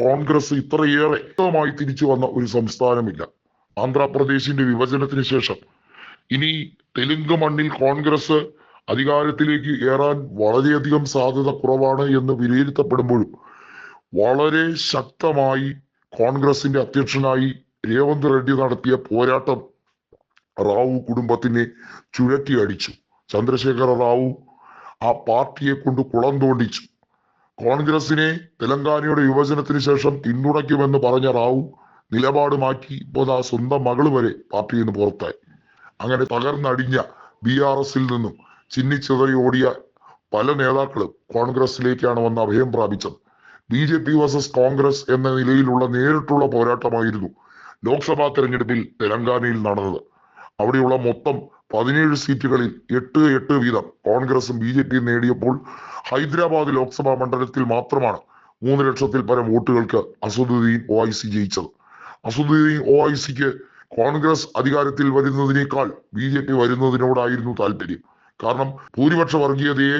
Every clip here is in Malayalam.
കോൺഗ്രസ് ഇത്രയേറെ വ്യക്തമായി തിരിച്ചു വന്ന ഒരു സംസ്ഥാനമില്ല. ആന്ധ്രാപ്രദേശിന്റെ വിഭജനത്തിന് ശേഷം ഇനി തെലുങ്ക് മണ്ണിൽ കോൺഗ്രസ് അധികാരത്തിലേക്ക് ഏറാൻ വളരെയധികം സാധ്യത കുറവാണ് എന്ന് വിലയിരുത്തപ്പെടുമ്പോഴും വളരെ ശക്തമായി കോൺഗ്രസിന്റെ അധ്യക്ഷനായി രേവന്ത് റെഡ്ഡി നടത്തിയ പോരാട്ടം റാവു കുടുംബത്തിനെ ചുഴറ്റി അടിച്ചു. ചന്ദ്രശേഖര റാവു ആ പാർട്ടിയെ കൊണ്ട് കുളം തോണ്ടിച്ചു. കോൺഗ്രസിനെ തെലങ്കാനയുടെ വിഭജനത്തിന് ശേഷം പിന്തുണയ്ക്കുമെന്ന് പറഞ്ഞ റാവു നിലപാട് മാറ്റി ഇപ്പോൾ ആ സ്വന്തം മകൾ വരെ പാർട്ടിയിൽ നിന്ന് പുറത്തായി. അങ്ങനെ തകർന്നടിഞ്ഞ ബി ആർ എസിൽ നിന്നും ചിന്നിച്ചിതറി ഓടിയ പല നേതാക്കളും കോൺഗ്രസിലേക്കാണ് വന്ന് അഭയം പ്രാപിച്ചത്. B J P versus Congress എന്ന നിലയിലുള്ള നേരിട്ടുള്ള പോരാട്ടമായിരുന്നു ലോക്സഭാ തെരഞ്ഞെടുപ്പിൽ തെലങ്കാനയിൽ നടന്നത്. അവിടെയുള്ള മൊത്തം പതിനേഴ് സീറ്റുകളിൽ എട്ട് എട്ട് വീതം കോൺഗ്രസും ബി ജെ പിയും നേടിയപ്പോൾ ഹൈദരാബാദ് ലോക്സഭാ മണ്ഡലത്തിൽ മാത്രമാണ് മൂന്ന് ലക്ഷത്തിൽ പരം വോട്ടുകൾക്ക് അസദുദ്ദീൻ ഒ ഐ സി ജയിച്ചത്. അസദുദ്ദീൻ ഒ ഐ സിക്ക് കോൺഗ്രസ് അധികാരത്തിൽ വരുന്നതിനേക്കാൾ ബി ജെ പി വരുന്നതിനോടായിരുന്നു താല്പര്യം. കാരണം ഭൂരിപക്ഷ വർഗീയതയെ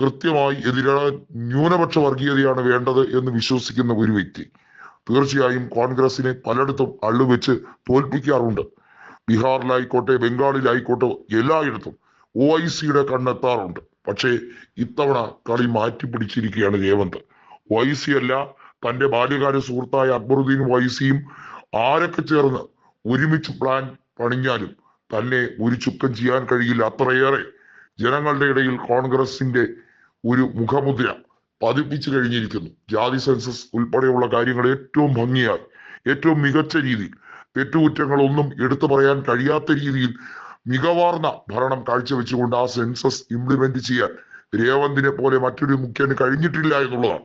കൃത്യമായി എതിരാൻ ന്യൂനപക്ഷ വർഗീയതയാണ് വേണ്ടത് എന്ന് വിശ്വസിക്കുന്ന ഒരു വ്യക്തി തീർച്ചയായും കോൺഗ്രസിനെ പലയിടത്തും അള്ളുവെച്ച് തോൽപ്പിക്കാറുണ്ട്. ബീഹാറിലായിക്കോട്ടെ ബംഗാളിലായിക്കോട്ടെ എല്ലായിടത്തും ഒ ഐ സിയുടെ കണ്ണെത്താറുണ്ട്. പക്ഷേ ഇത്തവണ കളി മാറ്റി പിടിച്ചിരിക്കുകയാണ് ഒ വൈസി അല്ല തന്റെ ബാല്യകാല സുഹൃത്തായ അക്ബറുദ്ദീൻ വൈസിയും ആരൊക്കെ ചേർന്ന് ഒരുമിച്ച് പ്ലാൻ പണിഞ്ഞാലും തന്നെ ഒരു ചുക്കം ചെയ്യാൻ കഴിയില്ല. അത്രയേറെ ജനങ്ങളുടെ ഇടയിൽ കോൺഗ്രസിന്റെ ഒരു മുഖമുദ്ര പതിപ്പിച്ചു കഴിഞ്ഞിരിക്കുന്നു. ജാതി സെൻസസ് ഉൾപ്പെടെയുള്ള കാര്യങ്ങൾ ഏറ്റവും ഭംഗിയായി ഏറ്റവും മികച്ച രീതിയിൽ തെറ്റുകുറ്റങ്ങളൊന്നും എടുത്തു പറയാൻ കഴിയാത്ത രീതിയിൽ മികവാർന്ന ഭരണം കാഴ്ചവെച്ചുകൊണ്ട് ആ സെൻസസ് ഇംപ്ലിമെന്റ് ചെയ്യാൻ രേവന്തിനെ പോലെ മറ്റൊരു മുഖ്യന് കഴിഞ്ഞിട്ടില്ല എന്നുള്ളതാണ്.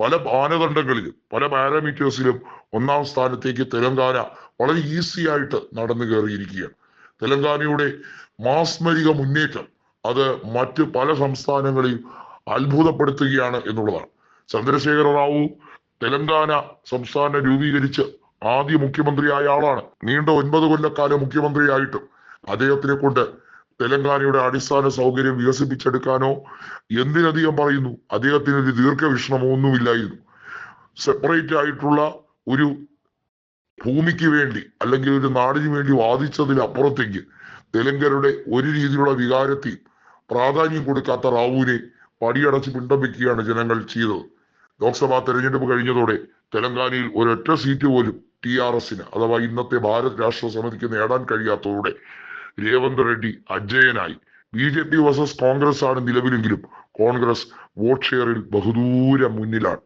പല മാനദണ്ഡങ്ങളിലും പല പാരാമീറ്റേഴ്സിലും ഒന്നാം സ്ഥാനത്തേക്ക് തെലങ്കാന വളരെ ഈസി ആയിട്ട് നടന്നു കയറിയിരിക്കുകയാണ്. തെലങ്കാനയുടെ മാസ്മരിക മുന്നേറ്റം അത് മറ്റ് പല സംസ്ഥാനങ്ങളെയും അത്ഭുതപ്പെടുത്തുകയാണ് എന്നുള്ളതാണ്. ചന്ദ്രശേഖര റാവു തെലങ്കാന സംസ്ഥാനം രൂപീകരിച്ച് ആദ്യ മുഖ്യമന്ത്രിയായ ആളാണ്. നീണ്ട ഒൻപത് കൊല്ലക്കാലം മുഖ്യമന്ത്രിയായിട്ടും അദ്ദേഹത്തിനെ കൊണ്ട് തെലങ്കാനയുടെ അടിസ്ഥാന സൗകര്യം വികസിപ്പിച്ചെടുക്കാനോ എന്തിനധികം പറയുന്നു? അദ്ദേഹത്തിന് ഒരു ദീർഘവീക്ഷണമോ ഒന്നുമില്ലായിരുന്നു സെപ്പറേറ്റ് ആയിട്ടുള്ള ഒരു ഭൂമിക്ക് വേണ്ടി അല്ലെങ്കിൽ ഒരു നാടിന് വേണ്ടി വാദിച്ചതിലപ്പുറത്തേക്ക് തെലുങ്കരുടെ ഒരു രീതിയിലുള്ള വികാരത്തിൽ പ്രാധാന്യം കൊടുക്കാത്ത റാവുവിനെ പടിയടച്ച് പിണ്ടം വെക്കുകയാണ് ജനങ്ങൾ ചെയ്തത്. ലോക്സഭാ തെരഞ്ഞെടുപ്പ് കഴിഞ്ഞതോടെ തെലങ്കാനയിൽ ഒരൊറ്റ സീറ്റ് പോലും ടി ആർ എസിന് അഥവാ ഇന്നത്തെ ഭാരത് രാഷ്ട്ര സമിതിക്ക് നേടാൻ കഴിയാത്തതോടെ Revanth Reddy അജയനായി. B J P versus Congress ആണ് നിലവിലെങ്കിലും. കോൺഗ്രസ് വോട്ട് ഷെയറിൽ ബഹുദൂരം മുന്നിലാണ്.